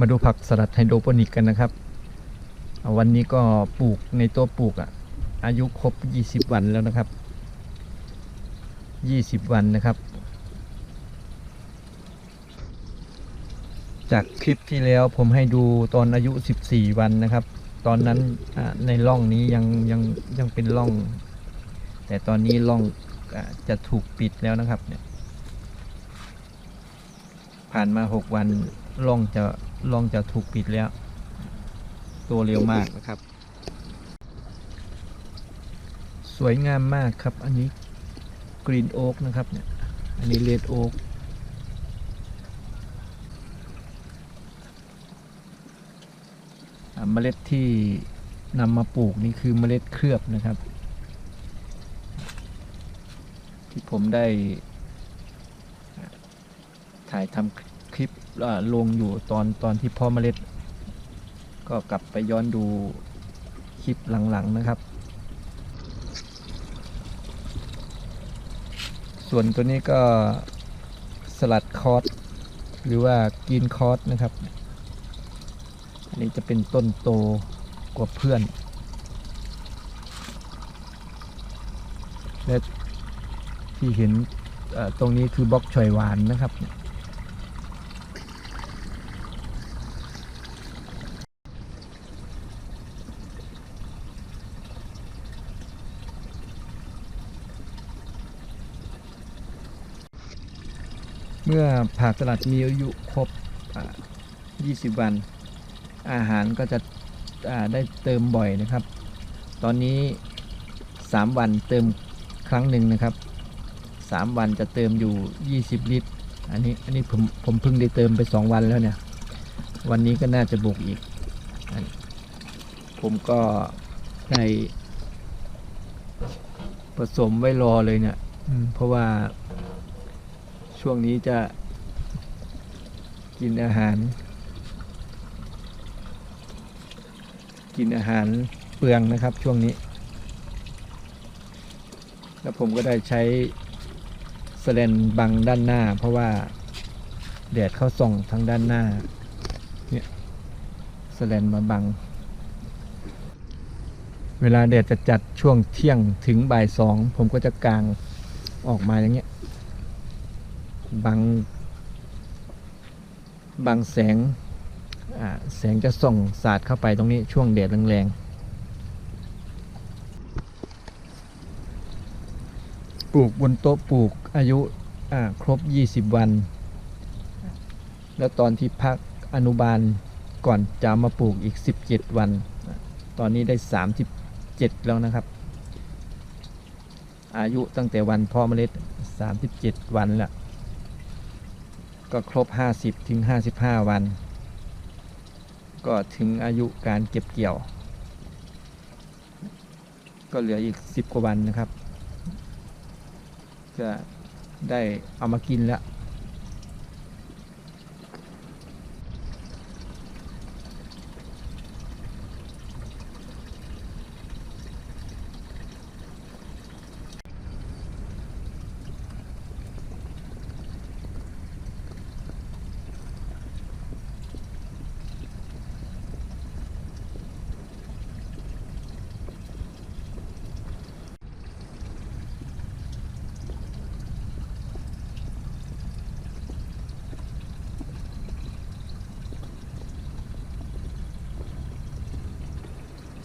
มาดูผักสลัดไฮโดรโปนิกกันนะครับ วันนี้ก็ปลูกในตัวปลูกอะ อายุครบ 20 วันแล้วนะครับ 20 วันนะครับ จากคลิปที่แล้วผมให้ดูตอนอายุ 14 วันนะครับ ตอนนั้นในร่องนี้ยังยังยังเป็นร่อง แต่ตอนนี้ร่องอาจะถูกปิดแล้วนะครับเนี่ยผ่านมา 6 วันร่องจะ ร่องจะถูกปิดแล้ว ตัวเร็วมากนะครับ สวยงามมากครับ อันนี้กรีนโอ๊กนะครับเนี่ยอันนี้เลดโอ๊กเมล็ดที่นำมาปลูกนี่คือเมล็ดเคลือบนะครับ ที่ผมได้ถ่ายทำคลิป อ่าลงอยู่ตอนตอนที่พ่อเมล็ด ก็กลับไปย้อนดูคลิปหลังๆนะครับ ส่วนตัวนี้ก็สลัดคอสหรือว่ากินคอสนะครับ อันนี้จะเป็นต้นโตกว่าเพื่อน และที่เห็นตรงนี้คือบล็อกชอยหวานนะครับ เมื่อผักสลัดมีอายุครบอ่า20 วัน อาหารก็จะอ่าได้เติมบ่อยนะครับ ตอนนี้ 3 วันเติมครั้งหนึ่งนะครับ 3 วันจะเติมอยู่ 20 ลิตร อันนี้อันนี้ผมผมเพิ่งได้เติมไป 2 วันแล้วเนี่ย วันนี้ก็น่าจะบุกอีกอันผมก็ได้ผสมไว้รอเลยเนี่ยอืมเพราะว่า ช่วงนี้จะกินอาหาร กินอาหารเปลืองนะครับช่วงนี้ แล้วผมก็ได้ใช้สแลนบังด้านหน้า เพราะว่าแดดเข้าส่องทางด้านหน้าเนี่ยสแลนมาบัง เวลาแดดจะจัดช่วงเที่ยงถึงบ่ายสองผมก็จะกางออกมาอย่างเงี้ย บังบังแสงแสงจะส่องสาดเข้าไปตรงนี้ช่วงแดดแรงๆ ปลูกบนโต๊ะปลูกอายุครบ 20 วัน แล้วตอนที่พักอนุบาลก่อนจะมาปลูกอีก 17 วัน ตอนนี้ได้ 37 แล้วนะครับ อายุตั้งแต่วันพาะเมล็ด 37 วันแล้ว ก็ครบ 50ถึง55 วัน ก็ถึงอายุการเก็บเกี่ยว ก็เหลืออีก 10 กว่าวันนะครับ จะได้เอามากินแล้ว